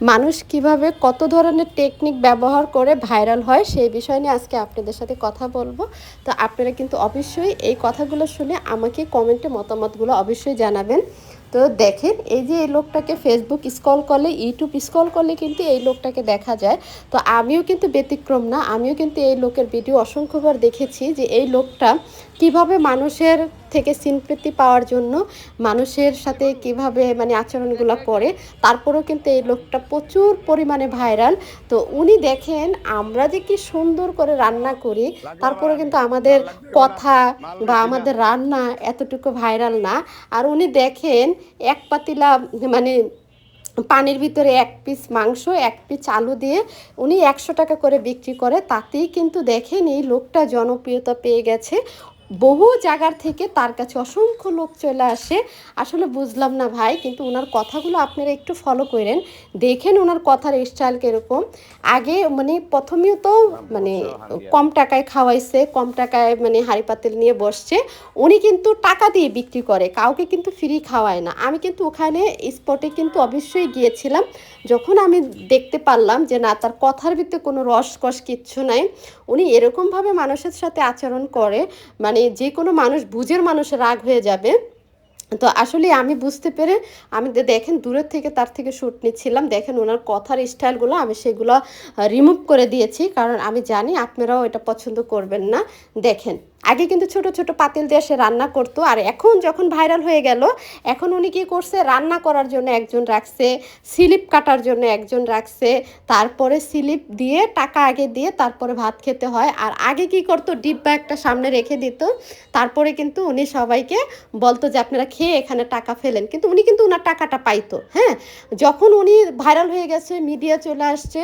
মানুষ কীভাবে কত ধরনের টেকনিক ব্যবহার করে ভাইরাল হয় সেই বিষয় নিয়ে আজকে আপনাদের সাথে কথা বলব। তো আপনারা কিন্তু অবশ্যই এই কথাগুলো শুনে আমাকে কমেন্টে মতামতগুলো অবশ্যই জানাবেন। তো দেখেন, এই যে এই লোকটাকে ফেসবুক স্ক্রল করলে ইউটিউব স্ক্রল করলে কিন্তু এই লোকটাকে দেখা যায়। তো আমিও কিন্তু ব্যতিক্রম না, আমিও কিন্তু এই লোকের ভিডিও অসংখ্যবার দেখেছি যে এই লোকটা কীভাবে মানুষের থেকে সিনপ্রীতি পাওয়ার জন্য মানুষের সাথে কীভাবে মানে আচরণগুলো করে, তারপরেও কিন্তু এই লোকটা প্রচুর পরিমাণে ভাইরাল তো উনি দেখেন, আমরা যে কি সুন্দর করে রান্না করি, তারপরে কিন্তু আমাদের কথা বা আমাদের রান্না এতটুকু ভাইরাল না। আর উনি দেখেন, এক পাতিলা মানে পানির ভিতরে এক পিস মাংস, এক পিস আলু দিয়ে উনি একশো টাকা করে বিক্রি করে, তাতেই কিন্তু দেখেন এই লোকটা জনপ্রিয়তা পেয়ে গেছে। বহু জায়গার থেকে তার কাছে অসংখ্য লোক চলে আসে। আসলে বুঝলাম না ভাই কিন্তু ওনার কথাগুলো আপনারা একটু ফলো করেন। দেখেন ওনার কথার স্টাইল কীরকম। আগে মানে প্রথমেও তো মানে কম টাকায় খাওয়াইছে কম টাকায় মানে হাঁড়ি পাতিল নিয়ে বসছে। উনি কিন্তু টাকা দিয়ে বিক্রি করে কাউকে কিন্তু ফ্রি খাওয়ায় না। আমি কিন্তু ওখানে স্পটে কিন্তু অবশ্যই গিয়েছিলাম। যখন আমি দেখতে পারলাম যে না তার কথার ভিতরে কোনো রসকস কিচ্ছু নাই উনি এরকমভাবে মানুষের সাথে আচরণ করে। মানে মানে যে কোনো মানুষ, বুঝের মানুষ রাগ হয়ে যাবে। তো আসলে আমি বুঝতে পেরে আমি দেখেন দূরের থেকে তার থেকে শ্যুট নিচ্ছিলাম। দেখেন ওনার কথার স্টাইলগুলো আমি সেগুলো রিমুভ করে দিয়েছি। কারণ আমি জানি আপনারাও এটা পছন্দ করবেন না। দেখেন। আগে কিন্তু ছোট ছোট পাতিল দিয়ে সে রান্না করতো, আর এখন যখন ভাইরাল হয়ে গেল, এখন উনি কী করছে, রান্না করার জন্য একজন রাখছে, স্লিপ কাটার জন্য একজন রাখছে, তারপরে স্লিপ দিয়ে টাকা আগে দিয়ে তারপরে ভাত খেতে হয়, আর আগে কি করতো, ডিব্বা একটা সামনে রেখে দিত, তারপরে কিন্তু উনি সবাইকে বলতো যে, আপনারা খেয়ে এখানে টাকা ফেলেন। কিন্তু উনি কিন্তু ওনার টাকাটা পাইতো হ্যাঁ? যখন উনি ভাইরাল হয়ে গেছে, মিডিয়া চলে আসছে,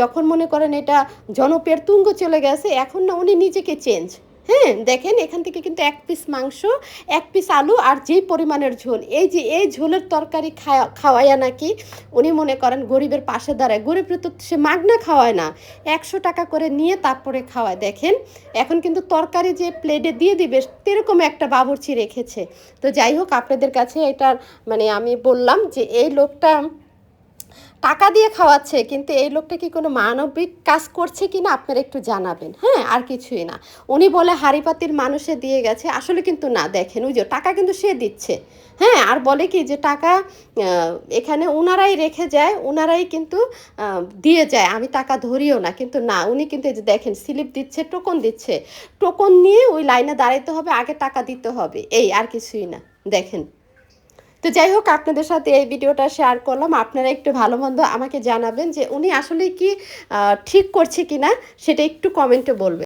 যখন মনে করেন এটা জনপ্রিয়, তুঙ্গ চলে গেছে, এখন না উনি নিজেকে চেঞ্জ হ্যাঁ দেখেন এখান থেকে কিন্তু এক পিস মাংস, এক পিস আলু আর যেই পরিমাণের ঝোল। এই যে এই ঝোলের তরকারি খাওয়া খাওয়াইয়া নাকি, উনি মনে করেন গরিবের পাশে দাঁড়ায়। গরিব তো সে মাগনা খাওয়ায় না। একশো টাকা করে নিয়ে তারপরে খাওয়ায়। দেখেন, এখন কিন্তু তরকারি যে প্লেটে দিয়ে দিবে, সেরকম একটা বাবুর্চি রেখেছে। তো যাই হোক, আপনাদের কাছে এটার মানে আমি বললাম যে এই লোকটা টাকা দিয়ে খাওয়াচ্ছে, কিন্তু এই লোকটা কি কোনো মানবিক কাজ করছে কি না আপনারা একটু জানাবেন। হ্যাঁ আর কিছুই না। উনি বলে হাড়িপাতির মানুষে দিয়ে গেছে, আসলে কিন্তু না, দেখেন, ওই যে টাকা কিন্তু সে দিচ্ছে। হ্যাঁ আর বলে কি যে টাকা এখানে ওনারাই রেখে যায় ওনারাই কিন্তু দিয়ে যায়, আমি টাকা ধরিও না, কিন্তু না, উনি কিন্তু যে দেখেন, স্লিপ দিচ্ছে, টোকন দিচ্ছে। টোকন নিয়ে ওই লাইনে দাঁড়াইতে হবে, আগে টাকা দিতে হবে, এই আর কিছুই না, দেখেন। তো যাই হোক, আপনাদের সাথে এই ভিডিওটা শেয়ার করলাম। আপনারা একটু ভালো মন্দ আমাকে জানাবেন যে উনি আসলে কি ঠিক করছে কিনা, সেটা একটু কমেন্টে বলবেন।